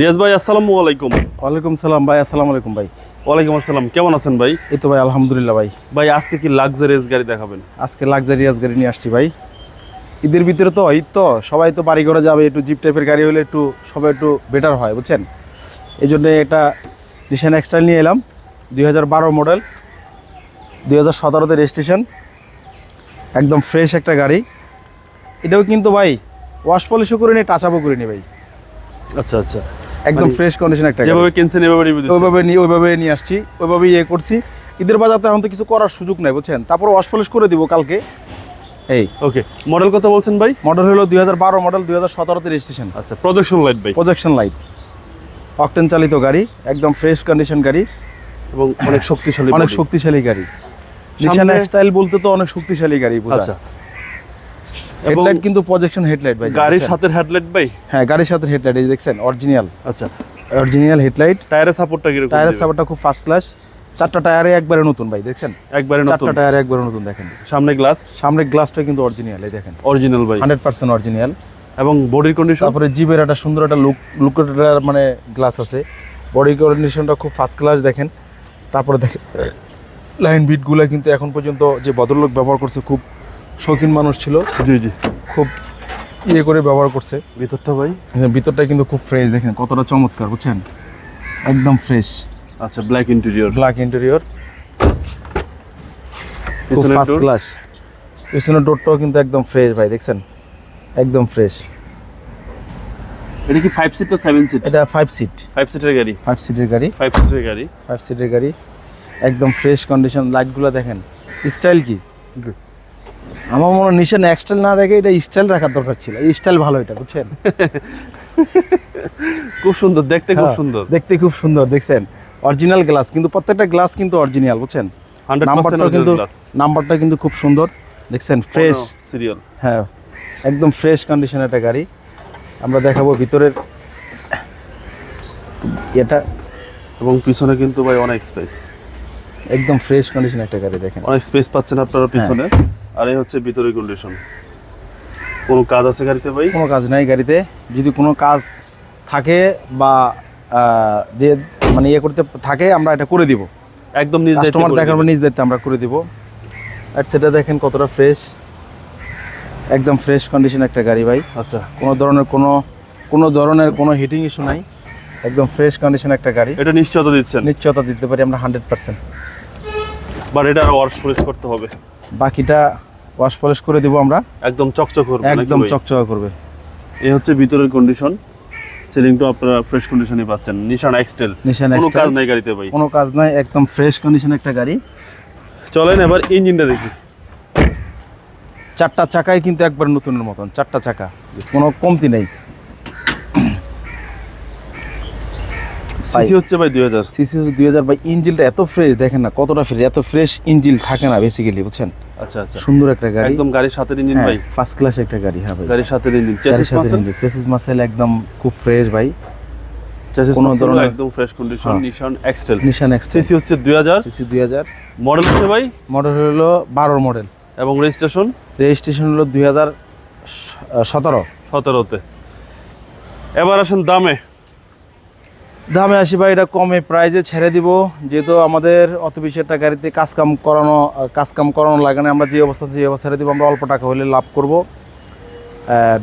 রিয়াজ ভাই আসসালামু আলাইকুম। ওয়ালাইকুম সালাম ভাই আসসালামু আলাইকুম ভাই। ওয়ালাইকুম আসসালাম কেমন আছেন ভাই? এই তো ভাই আলহামদুলিল্লাহ ভাই। ভাই আজকে কি লাক্সারিয়াস গাড়ি দেখাবেন? আজকে লাক্সারিয়াস গাড়ি নিয়ে আসছি ভাই। ঈদের ভিতরে তো ঈদ তো সবাই তো বাড়ি ঘরে যাবে একটু জিপ টাইপের গাড়ি হলে একটু সবাই একটু বেটার হয় বুঝছেন? এই জন্য এটা নিশান এক্সটাইল নিয়ে এলাম দুই হাজার বারো মডেল দুই হাজার সতেরোতে রেজিস্ট্রেশন একদম ফ্রেশ একটা গাড়ি। এটাও কিন্তু ভাই ওয়াশ পলিশও করে নিয়ে টাচ আপও করে নি ভাই। আচ্ছা আচ্ছা। একদম মানে ফ্রেশ কন্ডিশন একটা যেভাবে কিনছেন এভাবে রিভিউ ওইভাবে নিয়ে ওইভাবে নিয়ে আসছি ওইভাবে ইয়ে করছি। ঈদের বাজারতে এখন তো কিছু করার সুযোগ নাই বুঝছেন? তারপর ওয়াশ পলিশ করে দিব কালকে। এই। ওকে মডেল কত বলছেন ভাই? মডেল হলো দুই মডেল দুই হাজার সতেরোতে রেজিস্ট্রেশন আচ্ছা প্রজেকশন লাইট ভাই। প্রজেকশন লাইট অকটেন চালিত গাড়ি একদম ফ্রেশ কন্ডিশন গাড়ি। এবং অনেক শক্তিশালী অনেক শক্তিশালী গাড়ি। নিশান স্টাইল বলতে তো অনেক শক্তিশালী গাড়ি বোঝা। আচ্ছা। হেডলাইট কিন্তু প্রজেকশন হেডলাইট ভাই গাড়ির সাথে হেডলাইট ভাই? হ্যাঁ গাড়ির সাথে হেডলাইট এই দেখছেন অরিজিনাল আচ্ছা। অরিজিনাল হেডলাইট টায়ারের সাপোর্টটা কীরকম টায়ারের দিবেন? সাপোর্টটা খুব ফার্স্ট ক্লাস চারটা টায়ারে একবারে নতুন ভাই দেখছেন? একবারে নতুন। চারটা টায়ারে একবারে নতুন দেখেন। সামনে গ্লাস সামনের গ্লাসটা কিন্তু অরিজিনাল এই দেখেন। অরিজিনাল ভাই। হান্ড্রেড পার্সেন্ট অরিজিনাল এবং বডির কন্ডিশন তারপরে জিবের একটা সুন্দর একটা লুক লুকের মানে গ্লাস আছে। বডি কন্ডিশনটা খুব ফার্স্ট ক্লাস দেখেন। তারপরে দেখেন লাইন বিটগুলো কিন্তু এখন পর্যন্ত যে ভদ্রলোক ব্যবহার করছে খুব শৌখিন মানুষ ছিল। জি জি। খুব ইয়ে করে ব্যবহার করছে। ভিতরটা ভাই? ভিতরটা কিন্তু খুব ফ্রেশ দেখেন কতটা চমৎকার বুঝছেন? একদম ফ্রেশ আচ্ছা black interior black interior first class পিছনের ডোরটাও কিন্তু একদম ফ্রেশ ভাই দেখছেন? একদম ফ্রেশ এটা কি ফাইভ সিট না সেভেন সিট এটা ফাইভ সিট ফাইভ সিটের গাড়ি। ফাইভ সিটের গাড়ি। ফাইভ সিটের গাড়ি। ফাইভ সিটের গাড়ি। একদম ফ্রেশ কন্ডিশন লাইটগুলো দেখেন। স্টাইল কি? আমার মনে হয় নিশান এক্সটাইল না রেখে এটা স্টাইল রাখার দরকার ছিল। স্টাইল ভালো এটা বুঝছেন? খুব সুন্দর দেখতে খুব হ্যাঁ, সুন্দর। দেখতে খুব সুন্দর দেখছেন? অরিজিনাল গ্লাস কিন্তু প্রত্যেকটা গ্লাস কিন্তু অরিজিনাল বুঝছেন? নাম্বারটা কিন্তু নাম্বারটা কিন্তু খুব সুন্দর দেখছেন? ফ্রেশ সিরিয়াল হ্যাঁ একদম ফ্রেশ কন্ডিশন একটা গাড়ি। আমরা দেখাবো ভিতরের এটা। এবং পিছনে কিন্তু ভাই অনেক স্পেস একদম ফ্রেশ কন্ডিশন একটা গাড়ি দেখেন। অনেক স্পেস পাচ্ছেন আপনারা পিছনে। আর এই হচ্ছে ভিতরের কন্ডিশন কোনো কাজ আছে গাড়িতে ভাই? কোনো কাজ নাই গাড়িতে। যদি কোনো কাজ থাকে বা দিয়ে মানে ইয়ে করতে থাকে আমরা এটা করে দিব। একদম নিজ দায়িত্বে কাস্টমার দেখার। নিজ দায়িত্বে আমরা করে দিব। আর সেটা দেখেন কতটা ফ্রেশ একদম ফ্রেশ কন্ডিশন একটা গাড়ি ভাই। আচ্ছা। কোনো ধরনের কোনো কোনো ধরনের কোনো হিটিং ইস্যু নাই। একদম ফ্রেশ কন্ডিশন একটা গাড়ি। এটা নিশ্চয়তা দিচ্ছেন। নিশ্চয়তা দিতে পারি আমরা হান্ড্রেড পার্সেন্ট বাট এটা আরও ওয়াশ করতে হবে। বাকিটা ওয়াশ পলিশ করে দিব আমরা। একদম চকচক করবে একদম চকচক করবে। এই হচ্ছে ভিতরের কন্ডিশন সিলিংটা আপনারা ফ্রেশ কন্ডিশনে পাচ্ছেন। নিশান এক্সটেল নিশান কোনো কাজ নাই গাড়িতে ভাই। কোনো কাজ নাই একদম ফ্রেশ কন্ডিশন একটা গাড়ি। চলেন এবার ইঞ্জিনটা দেখি। চারটা চাকাই কিন্তু একবার নতুনের মতন চারটা চাকা। কোনো কমতি নেই। সিসি হচ্ছে ভাই দুই হাজার। সিসি দুই হাজার। বাই ইঞ্জিনটা এত ফ্রেশ দেখেন না কতটা ফ্রেশ এত ফ্রেশ ইঞ্জিন থাকে না বেসিক্যালি বুঝছেন? আচ্ছা আচ্ছা। সুন্দর একটা গাড়ি। একদম গাড়ির সাথে ইঞ্জিন ভাই। ফার্স্ট ক্লাস একটা গাড়ি হ্যাঁ ভাই। গাড়ির সাথে engine chassis muscle chassis muscle একদম খুব ফ্রেশ ভাই। চেসিস মাসেল একদম ফ্রেশ কন্ডিশন হ্যাঁ। Nissan X trail Nissan CC হচ্ছে সিসি মডেল হচ্ছে ভাই? মডেল হলো বারোর মডেল এবং রেজিস্ট্রেশন রেজিস্ট্রেশন হলো এবার আসেন দামে। দামে আসি ভাই এটা কমে প্রাইজে ছেড়ে দিব। যেহেতু আমাদের অত বেশি একটা গাড়িতে কাজ কাম করানো কাজ কাম করানো লাগে না আমরা যে অবস্থা যে অবস্থা ছেড়ে দিব আমরা অল্প টাকা হলে লাভ করব।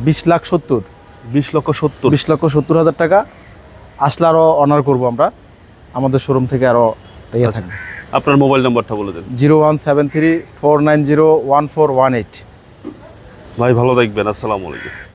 বিশ লাখ সত্তর। বিশ লক্ষ সত্তর। বিশ লক্ষ সত্তর হাজার টাকা। আসলে আরও অনার করব আমরা। আমাদের শোরুম থেকে আরও ইয়ে আচ্ছা। থাকবে। আপনার মোবাইল নাম্বারটা বলে দেন। Zero one seven three four nine zero one four one eight. ভাই ভালো দেখবেন আসসালামু আলাইকুম।